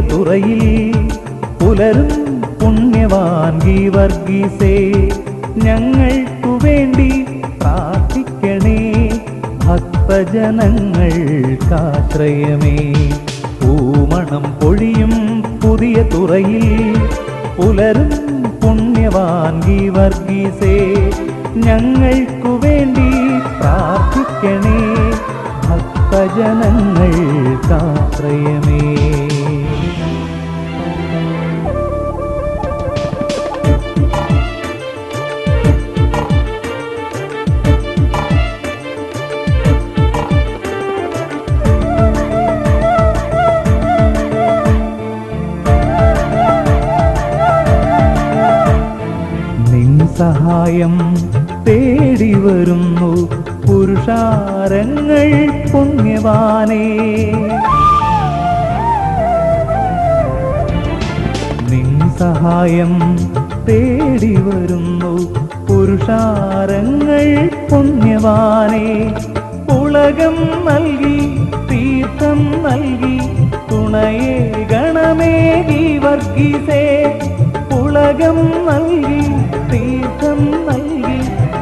തുറയിൽ. പുലരും പുണ്യവാൻ വർഗീസേ ഞങ്ങൾക്കു വേണ്ടി പ്രാർത്ഥിക്കണേ. ഭക്തജനങ്ങൾക്കാശ്രയമേ പൂമണം പൊഴിയും പുതിയ തുറയിൽ. പുലരും പുണ്യവാൻ വർഗീസേ ഞങ്ങൾക്കു സഹായം തേടി വരുന്നു പുരുഷാരങ്ങൾ പുണ്യവാനേ. നിൻ സഹായം തേടി വരുന്നു പുരുഷാരങ്ങൾ പുണ്യവാനേ. ഉലകം നൽകി തീർത്ഥം നൽകി തുണയേ ഗണമേകി വർഗീസേ. ഉലകം നൽകി തീർത്ഥം നൽകി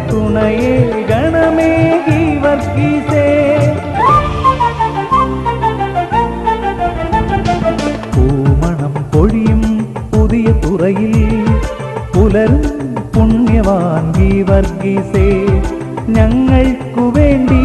തുണയേ ഗണമേകി വർഗീസേ. പൂമണം പൊഴിയും പുതിയ തുറയിൽ പുലരും പുണ്യവാൻ ഗീവർഗീസേ ഞങ്ങൾക്കു വേണ്ടി